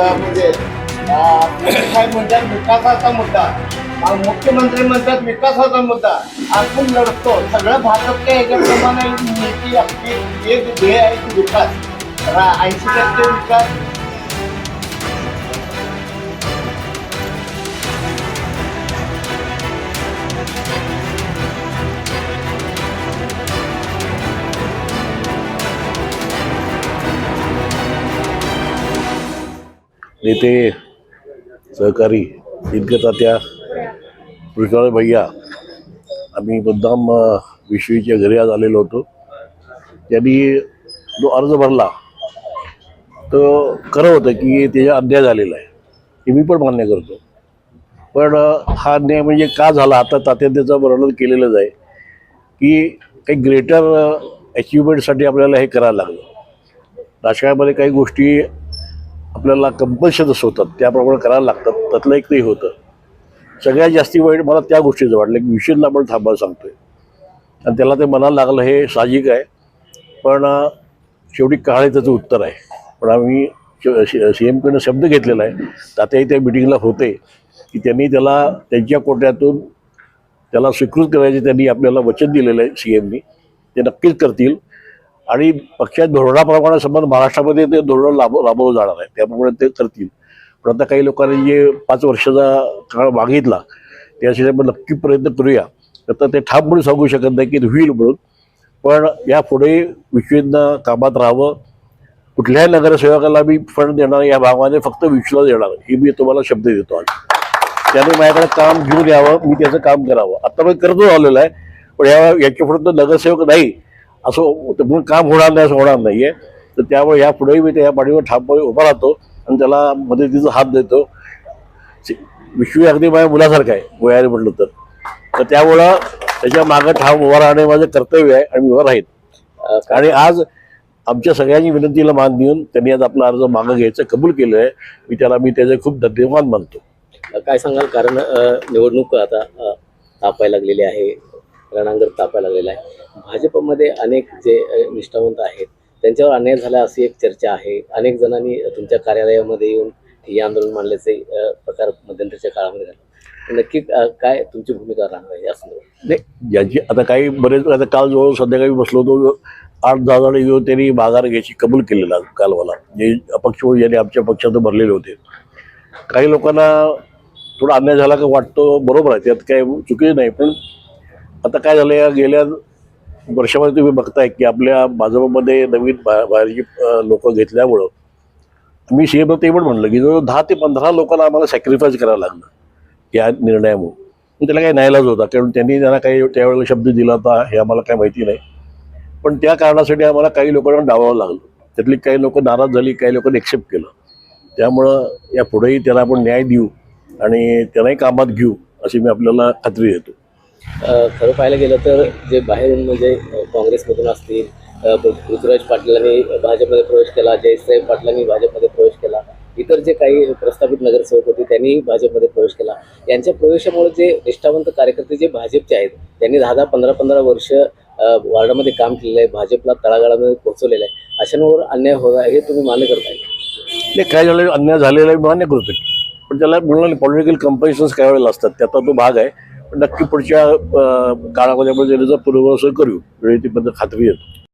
म्हणजे काय म्हणतात विकासाचा मुद्दा मुख्यमंत्री म्हणतात विकासाचा मुद्दा. आपण लढतो. सगळं भाजपच्या ह्याच्याप्रमाणे नीती आपली एक ध्येय आहे की विकास. ऐंशी टक्के विकास नेते सहकारी इतकं तात्या पृथ्वीराज भैया. आम्ही मुद्दाम विश्वीच्या घरी आज आलेलो होतो. त्यांनी जो अर्ज भरला तर खरं होतं की त्याचा अन्याय झालेला आहे हे मी पण मान्य करतो. पण हा अन्याय म्हणजे का झाला? आता तात्या त्याचं वर्णन केलेलंच आहे की काही ग्रेटर अचिव्हमेंटसाठी आपल्याला हे करायला लागलं. राजकारणामध्ये काही गोष्टी आपल्याला कंपल्शनच होतात त्याप्रमाणे करायला लागतात त्यातलं एक ते होतं. सगळ्यात जास्ती वाईट मला त्या गोष्टीचं वाटलं. की विशेषला आपण थांबायला सांगतोय. आणि त्याला ते मनाला लागलं हे साहजिक आहे. पण शेवटी काळे त्याचं उत्तर आहे. पण आम्ही सी एमकडनं शब्द घेतलेला आहे. तात्याही त्या मिटिंगला होते. की त्यांनी त्याला त्यांच्या कोट्यातून त्याला स्वीकृत करायचे त्यांनी आपल्याला वचन दिलेलं आहे सी एमनी ते नक्कीच करतील. आणि पक्षात धोरणाप्रमाणे संबंध महाराष्ट्रामध्ये ते धोरण राब राबवलं जाणार आहे. त्याप्रमाणे ते करतील पण आता काही लोकांनी जे पाच वर्षाचा काळ मागितला त्यासाठी आपण नक्की प्रयत्न करूया. तर ते ठामपणे सांगू शकत नाही की होईल म्हणून. पण यापुढे विश्वेंना कामात राहावं कुठल्याही नगरसेवकाला मी फंड देणार या भागामध्ये फक्त विश्वला देणार ही मी तुम्हाला शब्द देतो आज. त्याने माझ्याकडे काम घेऊन यावं मी त्याचं काम करावं. आता मी करतो आलेलं आहे पण या याच्यापुढे तो नगरसेवक नाही. असं तर मग काम होणार नाही असं होणार नाही आहे तर त्यामुळे यापुढेही मी त्या पाठीवर ठामपणे उभा राहतो आणि त्याला मदतीचा हात देतो. विश्व अगदी माझ्या मुलासारखं आहे वयाने म्हटलं तर. तर त्यामुळं त्याच्या मागं ठाम उभा राहणे माझं कर्तव्य आहे आणि मी उभा राहील आणि आज आमच्या सगळ्यांनी विनंतीला मान देऊन त्यांनी आज आपला अर्ज मागं घ्यायचं कबूल केलं आहे मी त्याला मी त्याचे खूप धन्यवाद मानतो. काय सांगाल? कारण निवडणूक आता तापायला लागलेली आहे रणांगण तापायला लागलेलं आहे. भाजपमध्ये अनेक जे निष्ठावंत आहेत त्यांच्यावर अन्याय झाला अशी एक चर्चा आहे. अनेक जणांनी तुमच्या कार्यालयामध्ये येऊन हे आंदोलन मांडल्याचे प्रकार मध्यंतरीच्या काळामध्ये झाले. नक्की काय तुमची भूमिका राहणार आहे या संदर्भात? नाही ज्यांची आता काही बरेच आता काल जवळ संध्याकाळी बसलो होतो आठ दहा जण येऊन त्यांनी माघार घ्यायची कबूल केलेला कालवाला. जे अपक्ष यांनी आमच्या पक्षात भरलेले होते. काही लोकांना थोडा अन्याय झाला का वाटतो बरोबर आहे. त्यात काय चुकी नाही पण आता काय झालं या गेल्या वर्षामध्ये तुम्ही बघताय की आपल्या भाजपमध्ये नवीन बा बाहेरची लोक घेतल्यामुळं मी सीएम ते पण म्हणलं की जवळ दहा ते पंधरा लोकांना आम्हाला सॅक्रिफाईस करावं लागलं या निर्णयामुळे. त्याला काही नाईलाज होता कारण त्यांनी त्यांना काही त्यावेळेला शब्द दिला होता हे आम्हाला काही माहिती नाही. पण त्या कारणासाठी आम्हाला काही लोकांना डावावं लागलं. त्यातली काही लोक नाराज झाली काही लोकांनी एक्सेप्ट केलं. त्यामुळं या पुढेही त्याला आपण न्याय देऊ आणि त्यालाही कामात घेऊ अशी मी आपल्याला खात्री देतो. खरं पाहायला गेलं तर जे बाहेरून म्हणजे काँग्रेसमधून असतील अ, पृथ्वीराज पाटलांनी भाजपमध्ये प्रवेश केला जयसाहेब पाटलांनी भाजपमध्ये प्रवेश केला इतर जे काही प्रस्थापित नगरसेवक होते त्यांनीही भाजपमध्ये प्रवेश केला. यांच्या प्रवेशामुळे जे निष्ठावंत कार्यकर्ते जे भाजपचे आहेत त्यांनी दहा दहा पंधरा पंधरा वर्ष वार्डामध्ये काम केलेलं आहे भाजपला तळागाळामध्ये पोहोचवलेलं आहे. अशांवर अन्याय होत आहे हे तुम्ही मान्य करताय नाही काय झालं अन्याय झालेला आहे मान्य करतो पण त्याला म्हणलं पॉलिटिकल कंपल्शन्स काय वेळेला असतात त्याचा तो भाग आहे. पण नक्की पुढच्या काळामध्ये आपण त्याचा पूर्वसर करू. वेळी ती पद्धत खात्री येतो.